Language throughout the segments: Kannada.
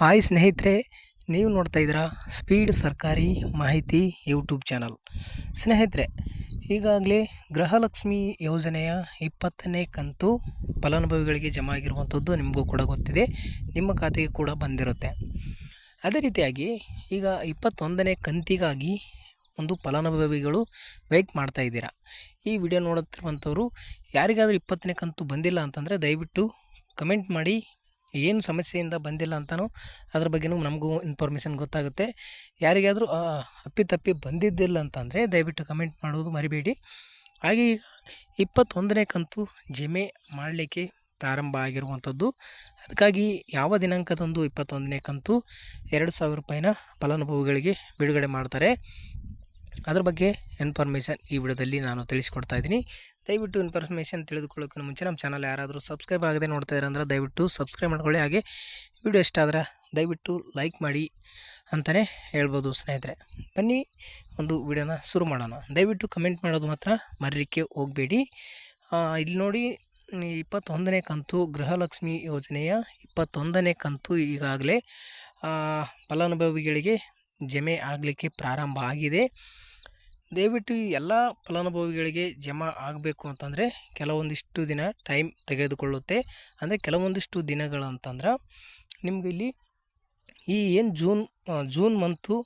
ಹಾಯ್ ಸ್ನೇಹಿತರೆ, ನೀವು ನೋಡ್ತಾ ಇದ್ದೀರಾ ಸ್ಪೀಡ್ ಸರ್ಕಾರಿ ಮಾಹಿತಿ ಯೂಟ್ಯೂಬ್ ಚಾನಲ್. ಸ್ನೇಹಿತರೆ, ಈಗಾಗಲೇ ಗೃಹಲಕ್ಷ್ಮಿ ಯೋಜನೆಯ ಇಪ್ಪತ್ತನೇ ಕಂತು ಫಲಾನುಭವಿಗಳಿಗೆ ಜಮಾ ಆಗಿರುವಂಥದ್ದು ನಿಮಗೂ ಕೂಡ ಗೊತ್ತಿದೆ, ನಿಮ್ಮ ಖಾತೆಗೆ ಕೂಡ ಬಂದಿರುತ್ತೆ. ಅದೇ ರೀತಿಯಾಗಿ ಈಗ ಇಪ್ಪತ್ತೊಂದನೇ ಕಂತಿಗಾಗಿ ಒಂದು ಫಲಾನುಭವಿಗಳು ವೆಯ್ಟ್ ಮಾಡ್ತಾ ಇದ್ದೀರಾ. ಈ ವಿಡಿಯೋ ನೋಡುತ್ತಿರುವಂಥವ್ರು, ಯಾರಿಗಾದರೂ ಇಪ್ಪತ್ತನೇ ಕಂತು ಬಂದಿಲ್ಲ ಅಂತಂದರೆ ದಯವಿಟ್ಟು ಕಮೆಂಟ್ ಮಾಡಿ ಏನು ಸಮಸ್ಯೆಯಿಂದ ಬಂದಿಲ್ಲ ಅಂತಲೂ ಅದ್ರ ಬಗ್ಗೆನೂ ನಮಗೂ ಇನ್ಫಾರ್ಮೇಷನ್ ಗೊತ್ತಾಗುತ್ತೆ. ಯಾರಿಗಾದರೂ ಅಪ್ಪಿತಪ್ಪಿ ಬಂದಿದ್ದಿಲ್ಲ ಅಂತಂದರೆ ದಯವಿಟ್ಟು ಕಮೆಂಟ್ ಮಾಡೋದು ಮರಿಬೇಡಿ. ಹಾಗೆ ಈಗ ಇಪ್ಪತ್ತೊಂದನೇ ಕಂತು ಜಮೆ ಮಾಡಲಿಕ್ಕೆ ಪ್ರಾರಂಭ ಆಗಿರುವಂಥದ್ದು. ಅದಕ್ಕಾಗಿ ಯಾವ ದಿನಾಂಕದಂದು ಇಪ್ಪತ್ತೊಂದನೇ ಕಂತು? ಎರಡು ಸಾವಿರ ರೂಪಾಯಿನ ಫಲಾನುಭವಿಗಳಿಗೆ ಬಿಡುಗಡೆ ಮಾಡ್ತಾರೆ. ಅದ್ರ ಬಗ್ಗೆ ಇನ್ಫಾರ್ಮೇಷನ್ ಈ ವಿಡಿಯೋದಲ್ಲಿ ನಾನು ತಿಳಿಸ್ಕೊಡ್ತಾ ಇದ್ದೀನಿ. ದಯವಿಟ್ಟು ಇನ್ಫಾರ್ಮೇಷನ್ ತಿಳಿದುಕೊಳ್ಳೋಕ್ಕೆ ಮುಂಚೆ ನಮ್ಮ ಚಾನಲ್ ಯಾರಾದರೂ ಸಬ್ಸ್ಕ್ರೈಬ್ ಆಗದೆ ನೋಡ್ತಾ ಅಂದರೆ ದಯವಿಟ್ಟು ಸಬ್ಸ್ಕ್ರೈಬ್ ಮಾಡ್ಕೊಳ್ಳಿ. ಹಾಗೆ ವಿಡಿಯೋ ಇಷ್ಟ ಆದರೆ ದಯವಿಟ್ಟು ಲೈಕ್ ಮಾಡಿ ಅಂತಲೇ ಹೇಳ್ಬೋದು ಸ್ನೇಹಿತರೆ. ಬನ್ನಿ ಒಂದು ವಿಡಿಯೋನ ಶುರು ಮಾಡೋಣ. ದಯವಿಟ್ಟು ಕಮೆಂಟ್ ಮಾಡೋದು ಮಾತ್ರ ಮರಲಿಕ್ಕೆ ಹೋಗಬೇಡಿ. ಇಲ್ಲಿ ನೋಡಿ, ಇಪ್ಪತ್ತೊಂದನೇ ಕಂತು ಗೃಹಲಕ್ಷ್ಮಿ ಯೋಜನೆಯ ಇಪ್ಪತ್ತೊಂದನೇ ಕಂತು ಈಗಾಗಲೇ ಫಲಾನುಭವಿಗಳಿಗೆ ಜಮೆ ಆಗಲಿಕ್ಕೆ ಪ್ರಾರಂಭ ಆಗಿದೆ. ದಯವಿಟ್ಟು ಈ ಎಲ್ಲ ಫಲಾನುಭವಿಗಳಿಗೆ ಜಮಾ ಆಗಬೇಕು ಅಂತಂದರೆ ಕೆಲವೊಂದಿಷ್ಟು ದಿನ ಟೈಮ್ ತೆಗೆದುಕೊಳ್ಳುತ್ತೆ. ಅಂದರೆ ಕೆಲವೊಂದಿಷ್ಟು ದಿನಗಳು ಅಂತಂದ್ರೆ ನಿಮ್ಗೆ ಇಲ್ಲಿ ಈ ಏನು ಜೂನ್ ಜೂನ್ ಮಂತು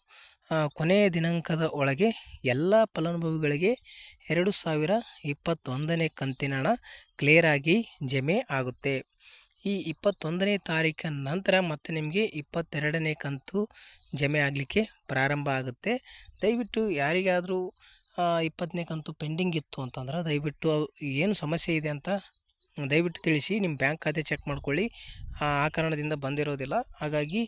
ಕೊನೆಯ ದಿನಾಂಕದ ಒಳಗೆ ಎಲ್ಲ ಫಲಾನುಭವಿಗಳಿಗೆ ಎರಡು ಸಾವಿರ ಇಪ್ಪತ್ತೊಂದನೇ ಕಂತಿನ ಹಣ ಕ್ಲಿಯರಾಗಿ ಜಮೆ ಆಗುತ್ತೆ. ಈ ಇಪ್ಪತ್ತೊಂದನೇ ತಾರೀಕಿನ ನಂತರ ಮತ್ತೆ ನಿಮಗೆ ಇಪ್ಪತ್ತೆರಡನೇ ಕಂತು ಜಮೆ ಆಗಲಿಕ್ಕೆ ಪ್ರಾರಂಭ ಆಗುತ್ತೆ. ದಯವಿಟ್ಟು ಯಾರಿಗಾದರೂ ಇಪ್ಪತ್ತನೇ ಕಂತು ಪೆಂಡಿಂಗ್ ಇತ್ತು ಅಂತಂದ್ರೆ ದಯವಿಟ್ಟು ಏನು ಸಮಸ್ಯೆ ಇದೆ ಅಂತ ದಯವಿಟ್ಟು ತಿಳಿಸಿ, ನಿಮ್ಮ ಬ್ಯಾಂಕ್ ಖಾತೆ ಚೆಕ್ ಮಾಡ್ಕೊಳ್ಳಿ. ಆ ಕಾರಣದಿಂದ ಬಂದಿರೋದಿಲ್ಲ. ಹಾಗಾಗಿ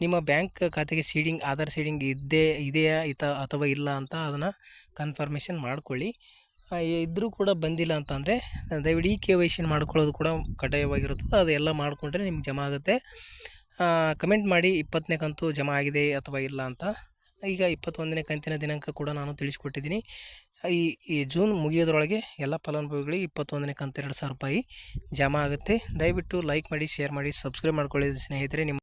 ನಿಮ್ಮ ಬ್ಯಾಂಕ್ ಖಾತೆಗೆ ಸೀಡಿಂಗ್, ಆಧಾರ್ ಸೀಡಿಂಗ್ ಇದ್ದೇ, ಇದೆಯಾ, ಇತ, ಅಥವಾ ಇಲ್ಲ ಅಂತ ಅದನ್ನು ಕನ್ಫರ್ಮೇಷನ್ ಮಾಡ್ಕೊಳ್ಳಿ. ಇದ್ದರೂ ಕೂಡ ಬಂದಿಲ್ಲ ಅಂತಂದರೆ ದಯವಿಟ್ಟು ಈ ಕೆ ವೈ ಸಿನ ಮಾಡ್ಕೊಳ್ಳೋದು ಕೂಡ ಕಡ್ಡಾಯವಾಗಿರುತ್ತದೆ. ಅದೆಲ್ಲ ಮಾಡಿಕೊಂಡ್ರೆ ನಿಮ್ಗೆ ಜಮಾ ಆಗುತ್ತೆ. ಕಮೆಂಟ್ ಮಾಡಿ ಇಪ್ಪತ್ತನೇ ಕಂತು ಜಮಾ ಆಗಿದೆ ಅಥವಾ ಇಲ್ಲ ಅಂತ. ಈಗ ಇಪ್ಪತ್ತೊಂದನೇ ಕಂತಿನ ದಿನಾಂಕ ಕೂಡ ನಾನು ತಿಳಿಸ್ಕೊಟ್ಟಿದ್ದೀನಿ. ಈ ಈ ಜೂನ್ ಮುಗಿಯೋದ್ರೊಳಗೆ ಎಲ್ಲ ಫಲಾನುಭವಿಗಳಿಗೆ ಇಪ್ಪತ್ತೊಂದನೇ ಕಂತು ಎರಡು ಸಾವಿರ ರೂಪಾಯಿ ಜಮಾ ಆಗುತ್ತೆ. ದಯವಿಟ್ಟು ಲೈಕ್ ಮಾಡಿ, ಶೇರ್ ಮಾಡಿ, ಸಬ್ಸ್ಕ್ರೈಬ್ ಮಾಡ್ಕೊಳ್ಳಿ ಸ್ನೇಹಿತರೆ. ನಿಮ್ಮ